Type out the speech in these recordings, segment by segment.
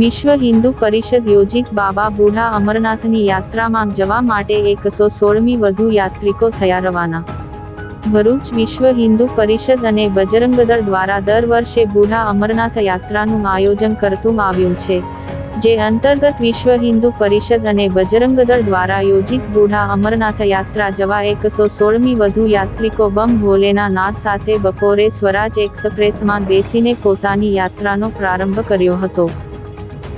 વિશ્વ હિન્દુ પરિષદ યોજિત બાબા બુઢા અમરનાથની યાત્રામાં જવા માટે એકસો સોળમી વધુ યાત્રિકો થયા રવાના. ભરૂચ વિશ્વ હિન્દુ પરિષદ અને બજરંગદળ દ્વારા દર વર્ષે બુઢા અમરનાથ યાત્રાનું આયોજન કરતું આવ્યું છે, જે અંતર્ગત વિશ્વ હિન્દુ પરિષદ અને બજરંગદળ દ્વારા યોજિત બુઢા અમરનાથ યાત્રા જવા એકસો સોળમી વધુ યાત્રિકો બમ ભોલેના નાદ સાથે બપોરે સ્વરાજ એક્સપ્રેસમાં બેસીને પોતાની યાત્રાનો પ્રારંભ કર્યો હતો.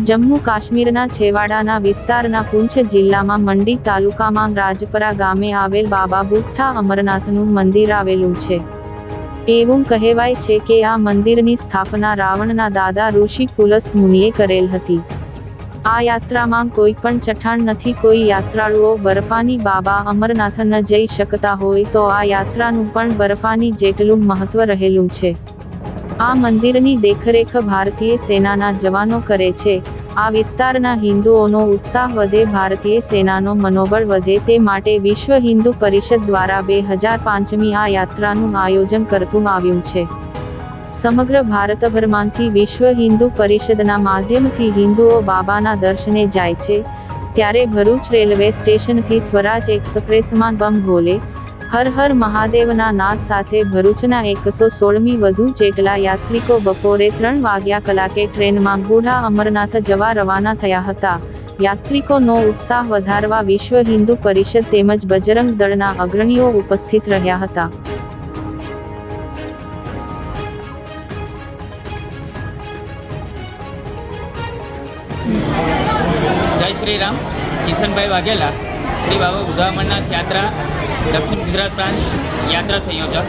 જમ્મુ કાશ્મીરના છેવાડાના વિસ્તારના પૂંછ જિલ્લામાં મંડી તાલુકામાં રાજપરા ગામે આવેલ બાબા બુઠ્ઠા અમરનાથનું મંદિર આવેલું છે. એવું કહેવાય છે કે આ મંદિરની સ્થાપના રાવણના દાદા ઋષિ પુલસ્ત મુનિએ કરેલ હતી. આ યાત્રામાં કોઈ પણ ચઠાણ નથી, કોઈ યાત્રાળુઓ બરફાની બાબા અમરનાથ ન જઈ શકતા હોય તો આ યાત્રાનું પણ બરફાની જેટલું મહત્વ રહેલું છે. આ મંદિરની દેખરેખ ભારતીય સેનાના જવાનો કરે છે. આ વિસ્તારના હિન્દુઓનો ઉત્સાહ વધે, ભારતીય સેનાનો મનોબળ વધે તે માટે વિશ્વ હિન્દુ પરિષદ દ્વારા બે હજાર પાંચમી આ યાત્રાનું આયોજન કરતું આવ્યું છે. સમગ્ર ભારતભરમાંથી વિશ્વ હિન્દુ પરિષદના માધ્યમથી હિન્દુઓ બાબાના દર્શને જાય છે. ત્યારે ભરૂચ રેલવે સ્ટેશનથી સ્વરાજ એક્સપ્રેસમાં બમ ભોલે હર હર મહાદેવના નાદ સાથે ભરૂચના એકસો સોળમી વધુ જેટલા યાત્રિકો બપોરે ત્રણ વાગ્યા કલાકે ટ્રેનમાં ગુઢા અમરનાથ જવા રવાના થયા હતા. યાત્રિકોનો ઉત્સાહ વધારવા વિશ્વ હિન્દુ પરિષદ તેમજ બજરંગ દળના અગ્રણીઓ ઉપસ્થિત રહ્યા હતા. જય શ્રી રામ, કિશનભાઈ વાઘેલા. શ્રી બાબા બુધા અમરનાથ યાત્રા, દક્ષિણ ગુજરાત પ્રાંત, યાત્રા સંયોજક.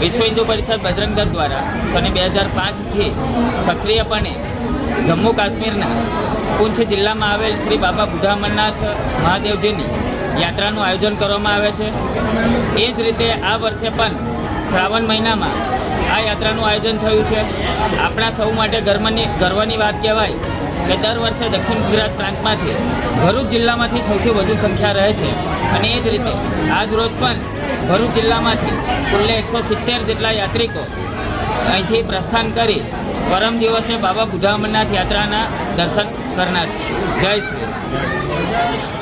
વિશ્વ હિન્દુ પરિષદ બજરંગ દળ દ્વારા સને બે હજાર પાંચથી સક્રિયપણે જમ્મુ કાશ્મીરના પૂંછ જિલ્લામાં આવેલ શ્રી બાબા અમરનાથ મહાદેવજીની યાત્રાનું આયોજન કરવામાં આવે છે. એ જ રીતે આ વર્ષે પણ શ્રાવણ મહિનામાં આ યાત્રાનું આયોજન થયું છે. આપણા સૌ માટે ગર્વની ગર્વની વાત કહેવાય કે દર વર્ષે દક્ષિણ ગુજરાત પ્રાંતમાંથી ભરૂચ જિલ્લામાંથી સૌથી વધુ સંખ્યા રહે છે. અને એ જ રીતે આજ રોજ પણ ભરૂચ જિલ્લામાંથી કુલ્લે એકસો સિત્તેર જેટલા યાત્રિકો અહીંથી પ્રસ્થાન કરી પરમ દિવસે બાબા બુધા અમરનાથ યાત્રાના દર્શન કરનાર છે. જય શ્રી.